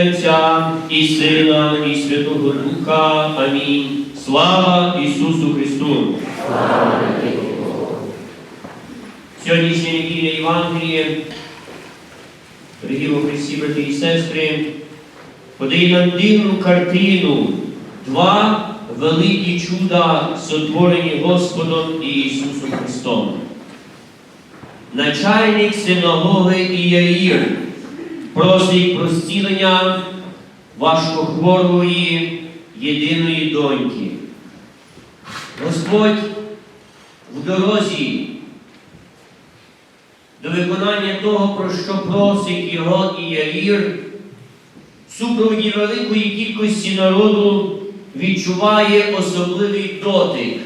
Отця і Сина, і Святого Духа. Амінь. Слава Ісусу Христу! Сьогоднішнє недільне Євангеліє, дорогі Христі, брати і сестри, подає нам дивну картину, два великі чуда, сотворені Господом і Ісусом Христом. Начальник синагоги Іяїр просить про зцілення важкохворої єдиної доньки. Господь в дорозі до виконання того, про що просить його і Яїр, супроводі великої кількості народу відчуває особливий дотик.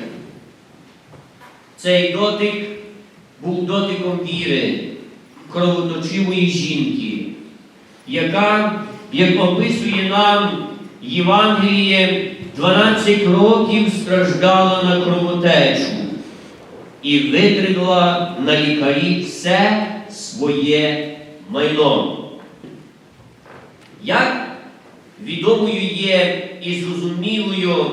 Цей дотик був дотиком віри, кровоточивої жінки, яка, як описує нам Євангеліє, 12 років страждала на кровотечу і витратила на лікарі все своє майно. Як відомою є і зрозумілою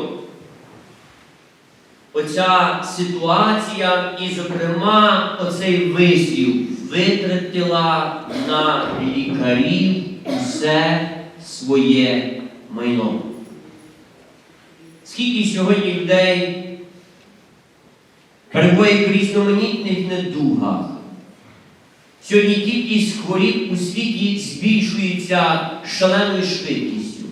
оця ситуація, і, зокрема, оцей вислів витратила на лікарів усе своє майно. Скільки сьогодні людей перебуває в різноманітних недугах? Сьогодні кількість хворіб у світі збільшується шаленою швидкістю.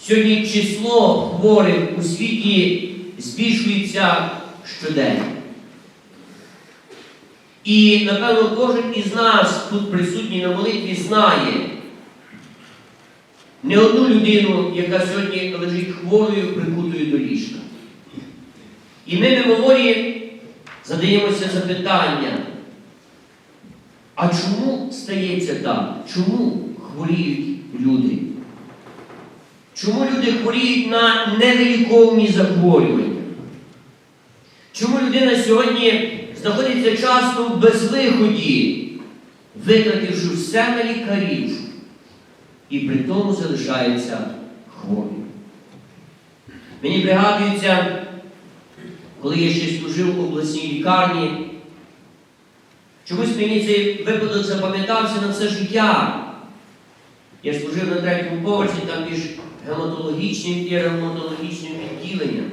Сьогодні число хворих у світі збільшується щоденно. І, напевно, кожен із нас, тут присутній на молитві, знає не одну людину, яка сьогодні лежить хворою, прикутою до ліжка. І ми мимоволі задаємося запитання, а чому стається так? Чому хворіють люди? Чому люди хворіють на невиліковні захворювання? Чому людина сьогодні знаходиться часто в безвиході, витративши все на лікарів, і при тому залишається хворим? Мені пригадується, коли я ще служив в обласній лікарні, чомусь мені цей випадок запам'ятався на все життя. Я служив на третьому поверсі, там між гематологічним і ревматологічним відділенням.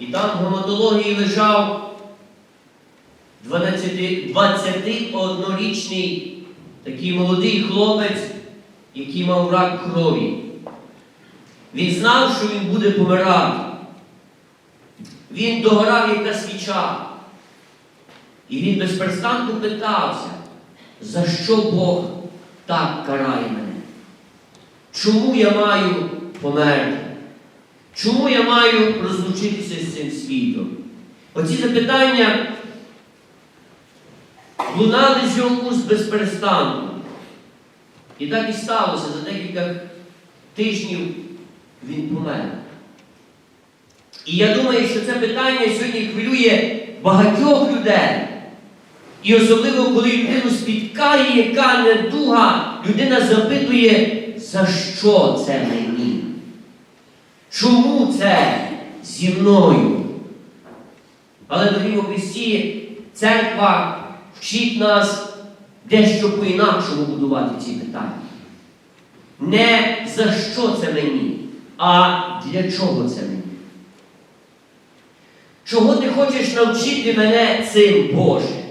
І там в гематології лежав 21-річний такий молодий хлопець, який мав рак крові. Він знав, що він буде помирати. Він догорав, яка свіча. І він безперестанку питався, за що Бог так карає мене? Чому я маю померти? Чому я маю розлучитися з цим світом? Оці запитання лунали з його уст безперестанку. І так і сталося за декілька тижнів він помер. І я думаю, що це питання сьогодні хвилює багатьох людей. І особливо, коли людину спіткає, яка недуга, людина запитує, за що це мені? Чому це зі мною? Але, дорогі у Христі, церква вчить нас дещо по-інакшому будувати ці питання. Не за що це мені, а для чого це мені? Чого ти хочеш навчити мене цим, Боже?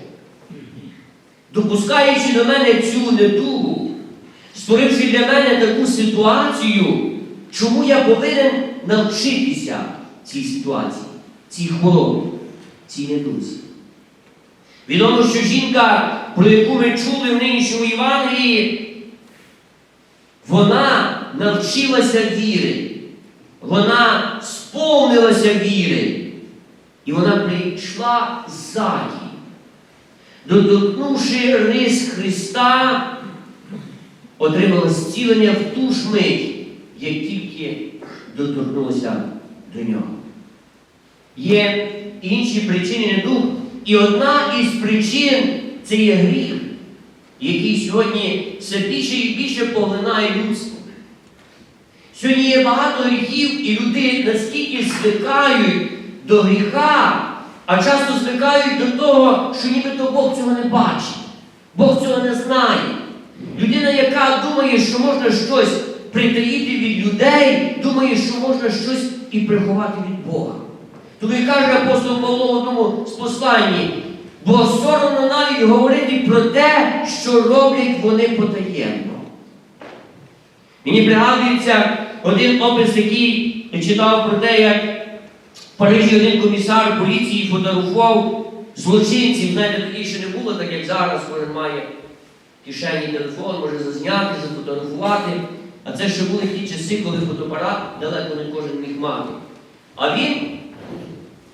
Допускаючи до мене цю недугу, створивши для мене таку ситуацію, чому я повинен навчитися цій ситуації, цій хворобі, цій недузі? Відомо, що жінка, про яку ми чули в нинішньому Євангелії, вона навчилася віри, вона сповнилася віри. І вона прийшла ззаді, доторкнувши рис Христа, отримала зцілення в ту ж мить, як тільки доторкнулася до нього. Є інші причини недуг, і одна із причин це є гріх. який сьогодні все більше і більше поглинає людство. Сьогодні є багато гріхів, і люди настільки звикають до гріха, а часто звикають до того, що нібито Бог цього не бачить, Бог цього не знає. Людина, яка думає, що можна щось притаїти від людей, думає, що можна щось і приховати від Бога. Тому і каже апостол Павло в одному з посланні, бо соромно навіть говорити про те, що роблять вони потаємно. Мені пригадується один опис, який читав про те, як в Парижі один комісар поліції фотографував злочинців. Знаєте, тоді ще не було, так як зараз кожен має кишені телефон, може зазняти, зафотографувати. А це ще були ті часи, коли фотоапарат далеко не кожен міг мати. А він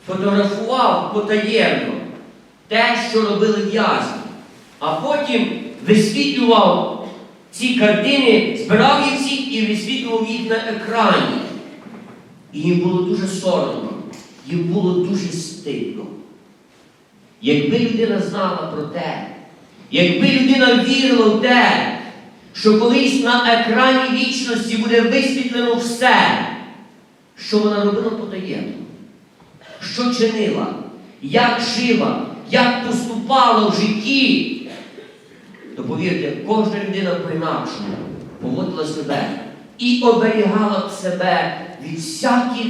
фотографував потаємно те, що робили в'язні, а потім висвітлював ці картини, збирав їх всі і висвітлював їх на екрані. І їм було дуже соромно, їм було дуже стидно. Якби людина знала про те, якби людина вірила в те, що колись на екрані вічності буде висвітлено все, що вона робила потаємно, що чинила, як жила, як поступала в житті, то повірте, кожна людина по-інакшому поводила себе і оберігала себе від всяких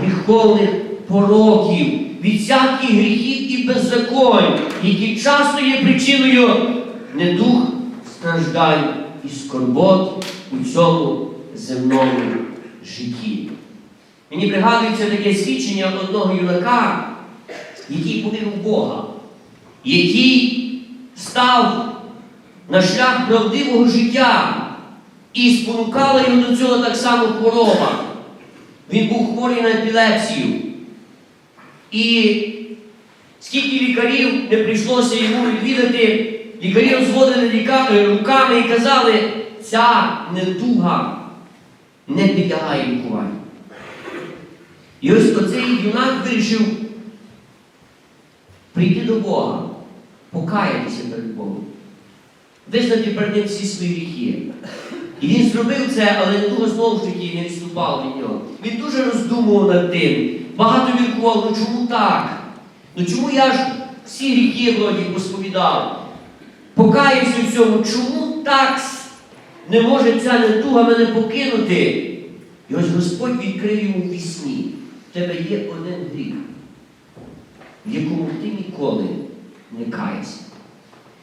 гріховних пороків, від всяких гріхів і беззаконь, які часто є причиною недух страждань і скорбот у цьому земному житті. Мені пригадується таке свідчення одного юнака, який повірив Бога, який став на шлях правдивого життя і спонукала його до цього так само хвороба. Він був хворий на епілепсію. І скільки лікарів не прийшлося йому відвідати, лікарі розводили руками і казали, ця недуга не підлягає лікуванню. І ось оцей юнак вирішив прийти до Бога, покаятися перед Богом, визнати перед ним всі свої гріхи. І він зробив це, але недовго знову ж таки не відступав від нього. Він дуже роздумував над тим. Багато міркував, ну чому так? Ну чому я ж всі гріхи вроді посповідав? Покаюся в цьому, чому так не може ця недуга мене покинути? І ось Господь відкрив йому вісні. Тебе є один гріх, в якому ти ніколи не каєшся,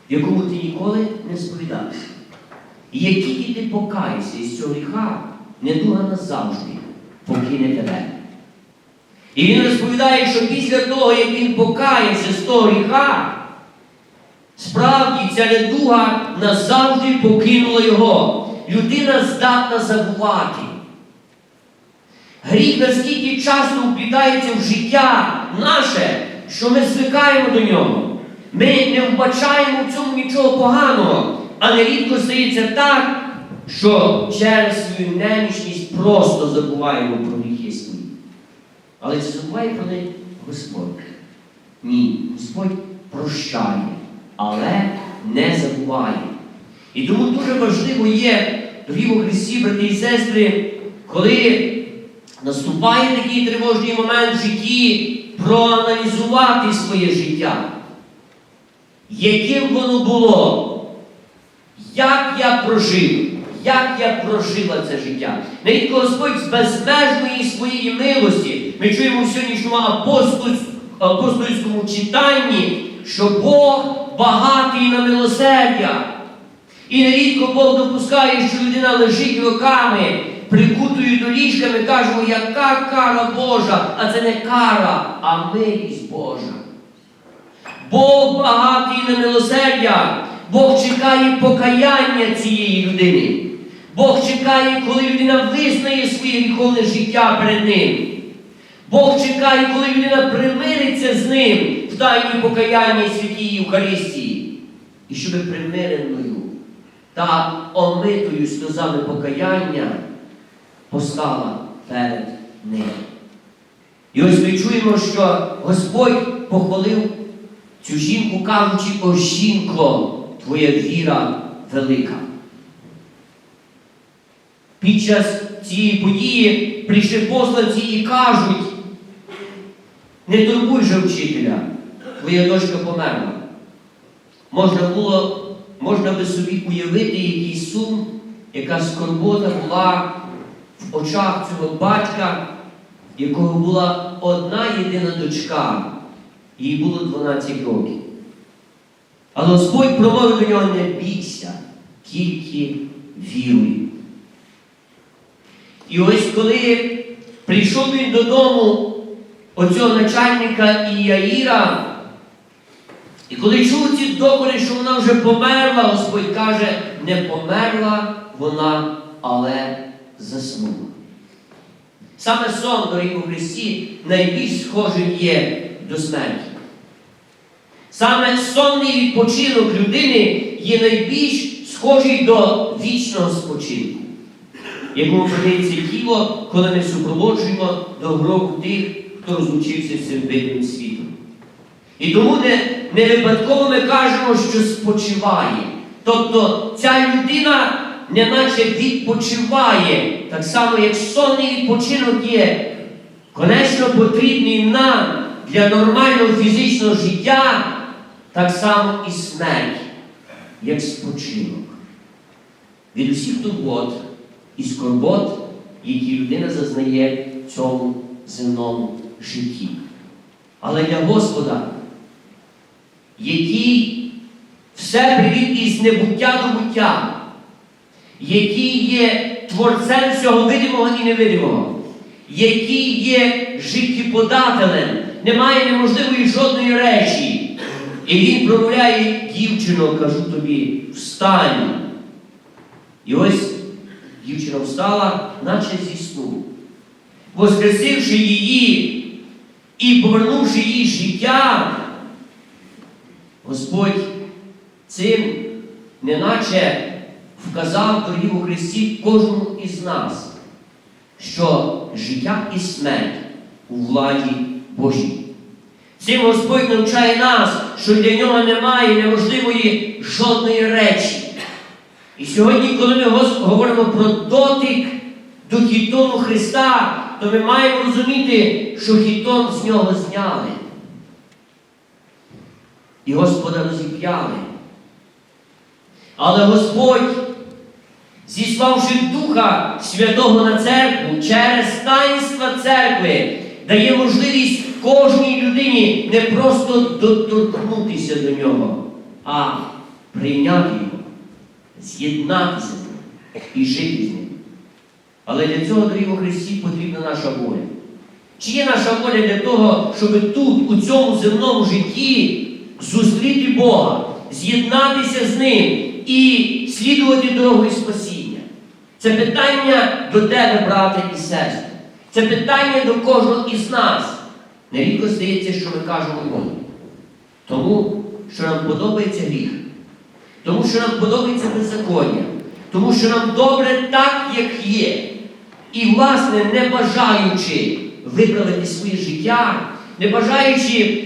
в якому ти ніколи не сповідався. І як тільки ти покаєшся із цього гріха, недуга назавжди покине тебе. І він розповідає, що після того, як він покається з того гріха, справді ця недуга назавжди покинула його. Людина здатна забувати. Гріх настільки часто вплітається в життя наше, що ми звикаємо до нього. Ми не вбачаємо в цьому нічого поганого, а нерідко стається так, що через свою немічність просто забуваємо про гріхи свої. Але чи забуває про них Господь? Ні, Господь прощає, але не забуває. І тому дуже важливо є, дорогі Христі, брати і сестри, коли наступає такий тривожний момент в житті, проаналізувати своє життя. Яким воно було? Як я прожив? Як я прожила це життя? Нерідко Господь з безмежної своєї милості, ми чуємо в сьогоднішньому апостольському читанні, що Бог багатий на милосердя. І нерідко Бог допускає, що людина лежить роками, прикутою до ліжка, ми кажемо, яка кара Божа, а це не кара, а милість Божа. Бог багатий на милосердя. Бог чекає покаяння цієї людини. Бог чекає, коли людина визнає своє гріховне життя перед ним. Бог чекає, коли людина примириться з ним в тайні покаяння святій Євхаристії. І щоб примиреною та омитою сльозами покаяння постала перед ним. І ось ми чуємо, що Господь похвалив цю жінку, кажучи, о жінко, твоя віра велика. Під час цієї події прийшли посланці і кажуть, не турбуй же вчителя, твоя дочка померла. Можна було, можна би собі уявити, який сум, яка скорбота була очах цього батька, якого була одна єдина дочка, їй було 12 років. Але Господь промовив до нього не бійся, тільки віруй. І ось коли прийшов він додому оцього начальника Іяїра, і коли чув ці докори, що вона вже померла, Господь каже, не померла вона, але заснула. Саме сон, дорогі у Христі, найбільш схожий є до смерті. Саме сонний відпочинок людини є найбільш схожий до вічного спочинку, якому продається тіло, коли ми супроводжуємо до гробу тих, хто розлучився цим видним світом. І тому не, не випадково ми кажемо, що спочиває. Тобто ця людина неначе відпочиває, так само, як сонний відпочинок є, конечно потрібний нам для нормального фізичного життя, так само і смерть, як спочинок. Від усіх турбот і скорбот, які людина зазнає в цьому земному житті. Але для Господа, який все привів із небуття до буття, який є творцем всього видимого і невидимого, який є життєподателем, немає неможливої жодної речі. І він промовляє, дівчино, кажу тобі, встань. І ось дівчина встала, наче зі сну. Воскресивши її і повернувши їй життя, Господь цим неначе вказав дорогі у Христі кожному із нас, що життя і смерть у владі Божій. Цим Господь навчає нас, що для нього немає неможливої жодної речі. І сьогодні, коли ми говоримо про дотик до хітону Христа, то ми маємо розуміти, що хітон з нього зняли. І Господа розіп'яли. Але Господь, зіславши Духа Святого на церкву через таїнства церкви, дає можливість кожній людині не просто доторкнутися до нього, а прийняти його, з'єднатися з і жити з ним. Але для цього, дорогі Христі, потрібна наша воля. Чи є наша воля для того, щоб тут, у цьому земному житті, зустріти Бога, з'єднатися з Ним і слідувати дорогою спасіння? Це питання до тебе, брате і сестри. Це питання до кожного із нас. Нерідко здається, що ми кажемо ні. Тому, що нам подобається гріх, тому що нам подобається беззаконня, тому що нам добре так, як є. І, власне, не бажаючи виправити своє життя, не бажаючи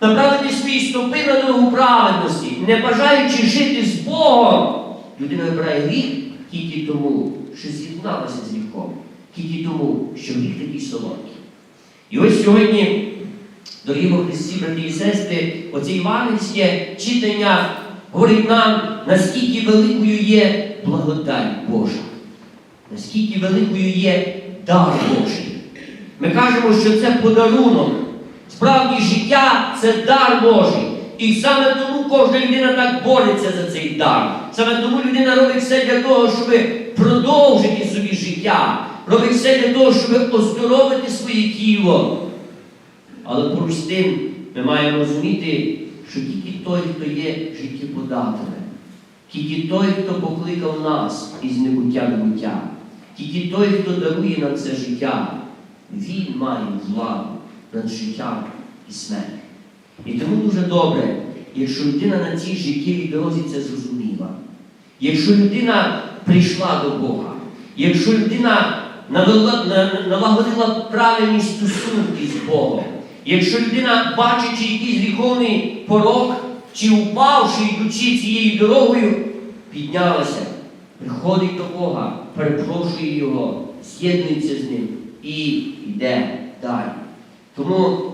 направити свої стопи на дорогу праведності, не бажаючи жити з Богом, людина вибирає гріх тільки тому, що з'єдналася з гріхом, тільки тому, що гріх такий солодкий. І ось сьогодні, дорогі во Христі, брати і сестри, оце євангельське читання говорить нам, наскільки великою є благодать Божа, наскільки великою є дар Божий. Ми кажемо, що це подарунок. Справді життя це дар Божий. І саме тому кожна людина так бореться за цей дар. Саме тому людина робить все для того, щоб продовжити собі життя. Робить все для того, щоб оздоровити своє тіло. Але поруч з тим ми маємо розуміти, що тільки той, хто є життєподателем, тільки той, хто покликав нас із небуття до буття, тільки той, хто дарує нам це життя, він має владу над життям і смертю. І тому дуже добре, якщо людина на цій життєвій дорозі це зрозуміла, якщо людина прийшла до Бога, якщо людина налагодила правильні стосунки з Богом, якщо людина, бачачи якийсь гріховний порок чи упавши, йдучи цією дорогою, піднялася, приходить до Бога, перепрошує Його, з'єднується з ним і йде далі. Тому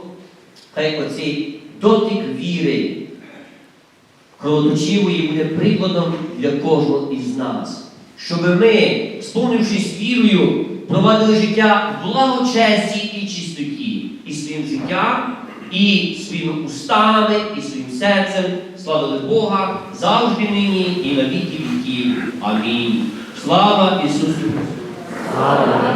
хай оцей дотик віри кровоточивої буде прикладом для кожного із нас, щоб ми, сповнившись вірою, провадили життя благочесті і чистоті, і своїм життям, і своїми устами, і своїм серцем славили Бога завжди нині і на віки віків. Амінь. Слава Ісусу! Слава